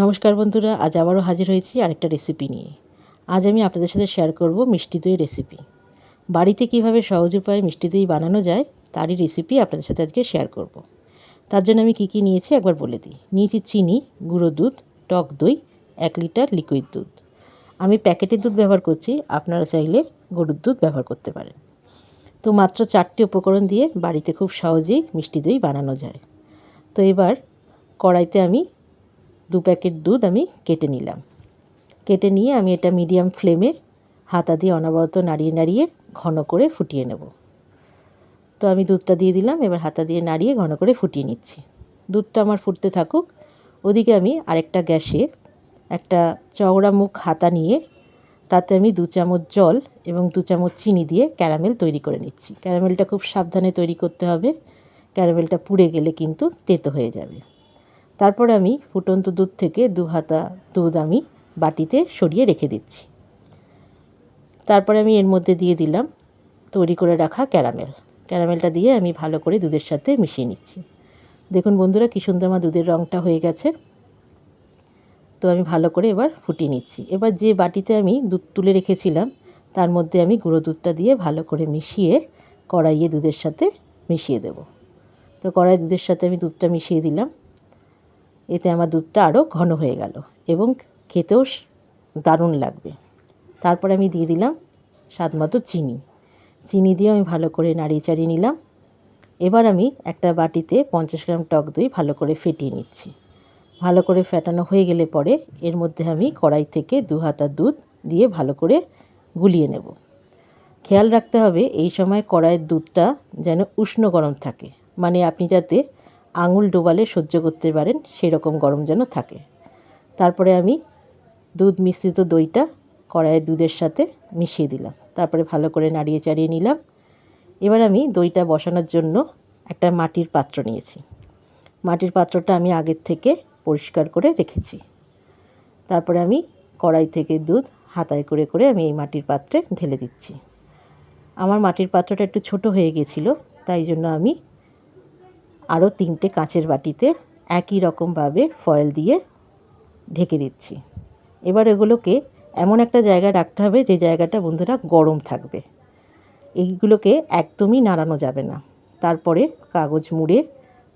নমস্কার বন্ধুরা, আজ আবারও হাজির হয়েছি আরেকটা রেসিপি নিয়ে। আজ আমি আপনাদের সাথে শেয়ার করব মিষ্টি দই রেসিপি বাড়িতে কীভাবে সহজ উপায়ে মিষ্টি দই বানানো যায়, তারই রেসিপি আপনাদের সাথে আজকে শেয়ার করব। তার জন্য আমি কী কী নিয়েছি একবার বলে দিই। নিয়েছি চিনি, গুঁড়ো দুধ, টক দই, এক লিটার লিকুইড দুধ। আমি প্যাকেটের দুধ ব্যবহার করছি, আপনারা চাইলে গরুর দুধ ব্যবহার করতে পারেন। তো মাত্র চারটি উপকরণ দিয়ে বাড়িতে খুব সহজেই মিষ্টি দই বানানো যায়। তো এবার কড়াইতে আমি দু প্যাকেট দুধ আমি কেটে নিলাম। কেটে নিয়ে আমি এটা মিডিয়াম ফ্লেমে হাতা দিয়ে অনবরত নাড়িয়ে নাড়িয়ে ঘন করে ফুটিয়ে নেব। তো আমি দুধটা দিয়ে দিলাম, এবার হাতা দিয়ে নাড়িয়ে ঘন করে ফুটিয়ে নিচ্ছি। দুধটা আমার ফুটতে থাকুক। ওদিকে আমি আরেকটা গ্যাসে একটা চওড়া মুখ হাতা নিয়ে তাতে আমি দু চামচ জল এবং দু চামচ চিনি দিয়ে ক্যারামেল তৈরি করে নিচ্ছি। ক্যারামেলটা খুব সাবধানে তৈরি করতে হবে। ক্যারামেলটা পুড়ে গেলে কিন্তু তেতো হয়ে যাবে। তারপর আমি ফুটন্ত দুধ থেকে দু হাতা দুধ আমি বাটিতে সরিয়ে রেখে দিচ্ছি। তারপরে আমি এর মধ্যে দিয়ে দিলাম তৈরি করে রাখা ক্যারামেল। ক্যারামেলটা দিয়ে আমি ভালো করে দুধের সাথে মিশিয়ে নিচ্ছি। দেখুন বন্ধুরা কী সুন্দর আমার দুধের রঙটা হয়ে গেছে। তো আমি ভালো করে এবার ফুটিয়ে নিচ্ছি। এবার যে বাটিতে আমি দুধ তুলে রেখেছিলাম, তার মধ্যে আমি গুঁড়ো দুধটা দিয়ে ভালো করে মিশিয়ে কড়াইয়ে দুধের সাথে মিশিয়ে দেব। তো কড়াই দুধের সাথে আমি দুধটা মিশিয়ে দিলাম। এতে আমার দুধটা আরও ঘন হয়ে গেল এবং খেতেও দারুণ লাগবে। তারপরে আমি দিয়ে দিলাম স্বাদ মতো চিনি। চিনি দিয়ে আমি ভালো করে নাড়িয়ে চাড়িয়ে নিলাম। এবার আমি একটা বাটিতে পঞ্চাশ গ্রাম টক দই ভালো করে ফেটিয়ে নিচ্ছি। ভালো করে ফেটানো হয়ে গেলে পরে এর মধ্যে আমি কড়াই থেকে দু হাতা দুধ দিয়ে ভালো করে গুলিয়ে নেব। খেয়াল রাখতে হবে এই সময় কড়াইয়ের দুধটা যেন উষ্ণ গরম থাকে। মানে আপনি যাতে আঙুল ডোবালে সহ্য করতে পারেন, সেরকম গরম যেন থাকে। তারপরে আমি দুধ, মিশ্রিত দইটা কড়াইয়ের দুধের সাথে মিশিয়ে দিলাম। তারপরে ভালো করে নাড়িয়ে চাড়িয়ে নিলাম। এবার আমি দইটা বসানোর জন্য একটা মাটির পাত্র নিয়েছি। মাটির পাত্রটা আমি আগের থেকে পরিষ্কার করে রেখেছি। তারপরে আমি কড়াই থেকে দুধ হাতায় করে করে আমি এই মাটির পাত্রে ঢেলে দিচ্ছি। আমার মাটির পাত্রটা একটু ছোট হয়ে গেছিল, তাই জন্য আমি আরও তিনটে কাঁচের বাটিতে একই রকমভাবে ফয়েল দিয়ে ঢেকে দিচ্ছি। এবার এগুলোকে এমন একটা জায়গায় রাখতে হবে যে জায়গাটা বন্ধুরা গরম থাকবে। এইগুলোকে একদমই নাড়ানো যাবে না। তারপরে কাগজ মুড়ে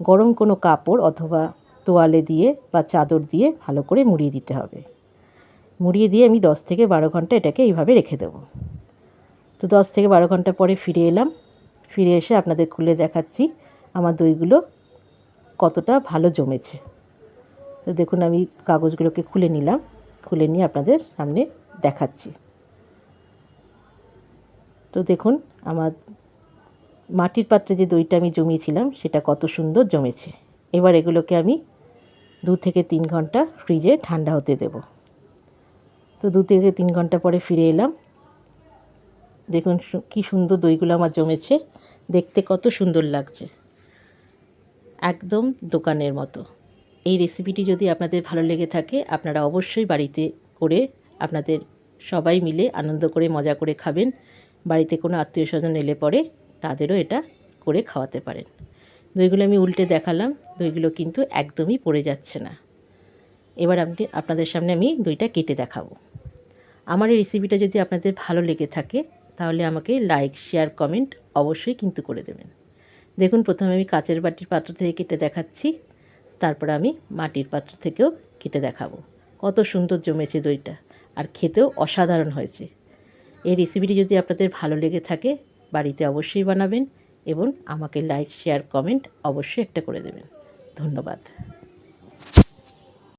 গরম কোনো কাপড় অথবা তোয়ালে দিয়ে বা চাদর দিয়ে ভালো করে মুড়িয়ে দিতে হবে। মুড়িয়ে দিয়ে আমি দশ থেকে বারো ঘণ্টা এটাকে এইভাবে রেখে দেবো। তো দশ থেকে বারো ঘণ্টা পরে ফিরে এলাম। ফিরে এসে আপনাদের খুলে দেখাচ্ছি আমার দইগুলো কতটা ভালো জমেছে। তো দেখুন, আমি কাগজগুলোকে খুলে নিলাম। খুলে নিয়ে আপনাদের সামনে দেখাচ্ছি। তো দেখুন, আমার মাটির পাত্রে যে দইটা আমি জমিয়েছিলাম, সেটা কত সুন্দর জমেছে। এবার এগুলোকে আমি দু থেকে তিন ঘণ্টা ফ্রিজে ঠান্ডা হতে দেব। তো দু থেকে তিন ঘণ্টা পরে ফিরে এলাম। দেখুন কি সুন্দর দইগুলো আমার জমেছে। দেখতে কত সুন্দর লাগছে। একদম দোকানের মতো। এই রেসিপিটি যদি আপনাদের ভালো লেগে থাকে, আপনারা অবশ্যই বাড়িতে করে আপনাদের সবাই মিলে আনন্দ করে, মজা করে খাবেন। বাড়িতে কোনো আত্মীয় স্বজন এলে পরে তাদেরও এটা করে খাওয়াতে পারেন। দইগুলো আমি উল্টে দেখালাম, দইগুলো কিন্তু একদমই পড়ে যাচ্ছে না। এবার আপনি, আপনাদের সামনে আমি দইটা কেটে দেখাবো। আমার এই রেসিপিটা যদি আপনাদের ভালো লেগে থাকে, তাহলে আমাকে লাইক শেয়ার কমেন্ট অবশ্যই কিন্তু করে দেবেন। দেখুন, প্রথমে আমি কাচের বাটির পাত্র থেকে কেটে দেখাচ্ছি। তারপর আমি মাটির পাত্র থেকেও কেটে দেখাবো। কত সুন্দর জমেছে দইটা, আর খেতেও অসাধারণ হয়েছে। এই রেসিপিটি যদি আপনাদের ভালো লেগে থাকে, বাড়িতে অবশ্যই বানাবেন এবং আমাকে লাইক শেয়ার কমেন্ট অবশ্যই একটা করে দেবেন। ধন্যবাদ।